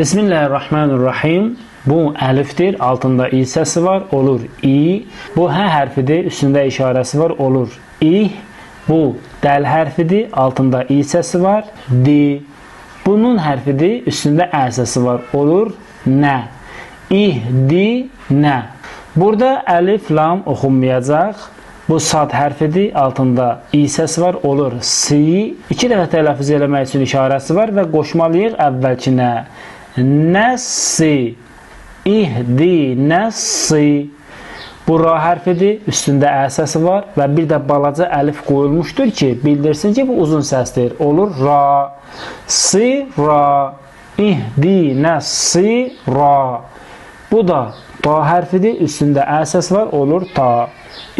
Bismillahirrahmanirrahim. Bu əlifdir, altında i səsi var, olur i. Bu hə hərfidir, üstündə işarəsi var, olur i. Bu dəl hərfidir, altında i səsi var, di. Bu nun hərfidir, üstündə ə səsi var, olur nə. İhdi nə. Burada əlif, lam oxunmayacaq. Bu sad hərfidir, altında i səsi var, olur si. İki dəfə tələffüz eləmək üçün işarəsi var və qoşmalıyıq əvvəlkinə. Nəsi. İhdi nəsi. Bu ra hərfidir, üstündə ə səsi var və bir də balaca əlif qoyulmuşdur ki, bildirsin ki, bu uzun səsdir. Olur ra. Si ra. İhdi nəsi ra. Bu da ta hərfidir, üstündə ə səsi var, olur ta.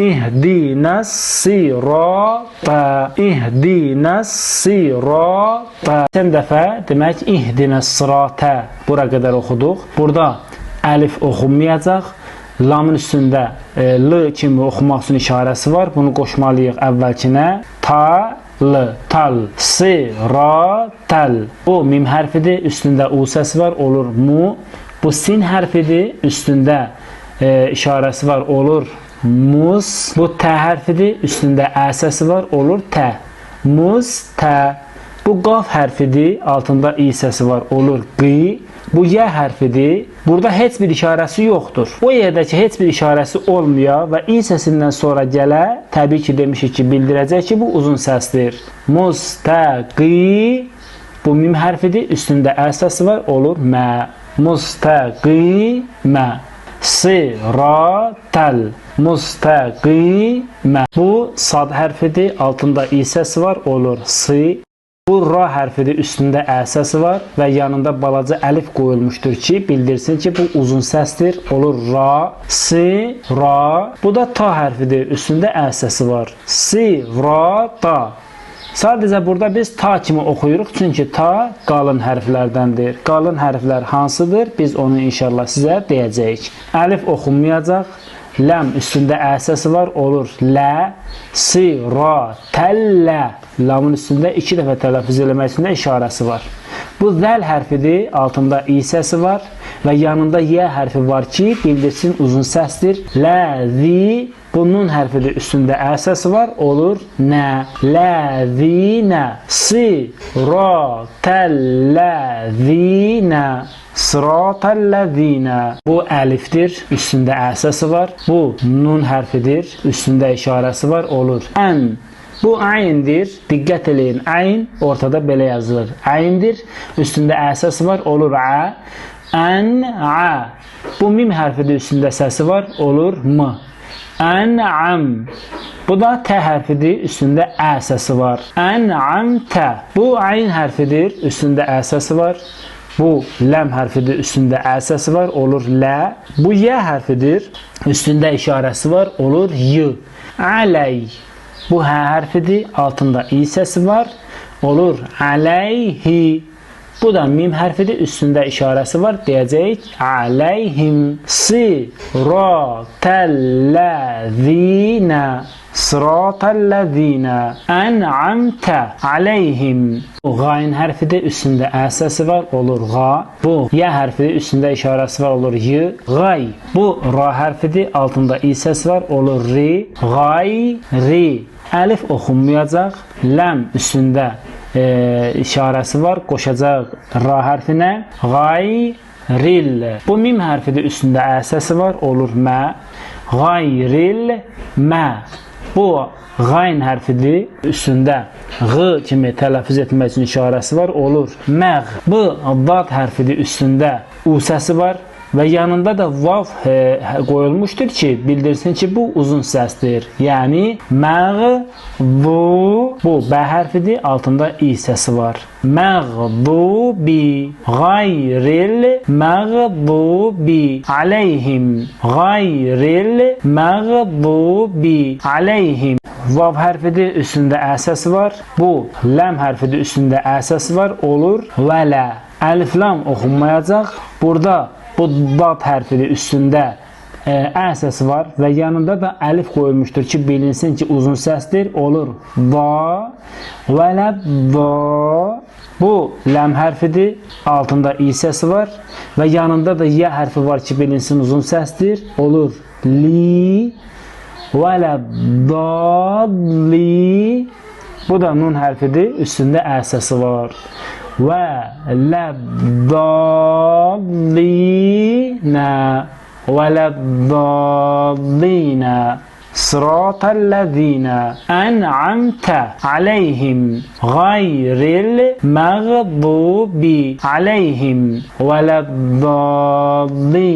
İhdinəs sirata İhdinəs sirata Sən dəfə demək ihdinəs sirata Bura qədər oxuduq. Burada əlif oxunmayacaq. Lamın üstündə e, l kimi oxumaq üçün işarəsi var. Bunu qoşmalıyıq əvvəlkinə. Ta l tal siratal Bu mim hərfidir. Üstündə u səsi var. Olur mu. Bu sin hərfidir. Üstündə e, işarəsi var. Olur Muz. Bu T hərfidir. Üstündə ə səsi var. Olur T. Muz, T. Bu qaf hərfidir. Altında i səsi var. Olur qi. Bu y hərfidir. Burada heç bir işarəsi yoxdur. O yerdəki heç bir işarəsi olmuyor və i səsindən sonra gələ, təbii ki, demişik ki, bildirəcək ki, bu uzun səsdir. Mustaqi. Bu mim hərfidir. Üstündə ə səsi var. Olur mə. Mustaqimə. Sıratal mustaqimə. Bu sad hərfidir, altında i səsi var, olur si. Bu ra hərfidir, üstündə ə səsi var və yanında balaca əlif qoyulmuşdur ki, bildirsin ki, bu uzun səsdir, olur ra, si, ra. Bu da ta hərfidir, üstündə ə səsi var. Si, ra, ta. Sadəcə burada biz ta kimi oxuyuruq, çünki ta qalın hərflərdəndir. Qalın hərflər hansıdır? Biz onu inşallah sizə deyəcəyik. Əlif oxunmayacaq. Ləm üstündə ə səsi var, olur lə, si, ra, təllə. Lamın üstündə iki dəfə tələffüz eləmək üçün işarəsi var. Bu zəl hərfidir, altında i səsi var və yanında y hərfi var ki, bildirsin uzun səsdir. Lə, zi, bu nun hərfidir, üstündə ə səsi var, olur nə. Lə, zi, nə. Si, ra, təllə, zi, nə. Sıratəl-ləzīnə. Bu əlifdir, üstündə ə səsi var. Bu nun hərfidir, üstündə işarəsi var, olur. Ən Bu ayndir. Diqqət eləyin. Ayn ortada belə yazılır. Ayndir. Üstündə ə səsi var, olur ə. Ən a. Bu mim hərfidir, üstündə səsi var, olur m. Ən'am. Bu da T hərfidir, üstündə ə səsi var. Ən'amtə. Bu ayn hərfidir, üstündə ə səsi var. Bu ləm hərfidir, üstündə ə səsi var, olur lə. Bu yə hərfidir, üstündə işarəsi var, olur y. Aləy. Bu hə hərfidir, altında i səsi var, olur aləyhi. Bu da mim hərfidir, üstündə işarəsi var, deyəcəyik aləyhim. Si, ra, təlləzinə. Sıratəl-ləzīnə ən'amtə aleyhim. Qayn hərfidir, üstündə ə səsi var, olur qa. Bu yə hərfidir, üstündə işarəsi var, olur y. Qay. Bu ra hərfidir, altında i səsi var, olur ri. Qay, ri. Əlif oxunmayacaq. Ləm üstündə e, işarəsi var, qoşacaq ra hərfinə. Qay, ril. Bu mim hərfidir, üstündə ə səsi var, olur mə. Qayril mə. Bu qayn hərfidir. Üstündə q kimi tələffüz etmək üçün işarəsi var, olur. Məğ. Bu dad hərfidir. Üstündə u səsi var və yanında da vav e, qoyulmuşdur ki, bildirsin ki, bu uzun səsdir. Yəni məğdu bu bə hərfidir, altında i səsi var. Məğdubi qayril məğdubi aleyhim qayril məğdubi aleyhim Vav hərfidir, üstündə ə səsi var. Bu ləm hərfidir, üstündə ə səsi var. Olur vələ. Əlif lam oxunmayacaq. Burada Bu dad hərfidir üstündə ə, ə səsi var və yanında da əlif qoyulmuşdur ki, bilinsin ki, uzun səsdir. Olur va və lə va Bu ləm hərfidir. Altında i səsi var və yanında da y hərfi var ki, bilinsin uzun səsdir. Olur li və lə dalli. Bu da nun hərfidir. Üstündə ə səsi var. Və lə dallinə və lə dallinə صراط الذين أنعمت عليهم غير المغضوب عليهم ولا الضالين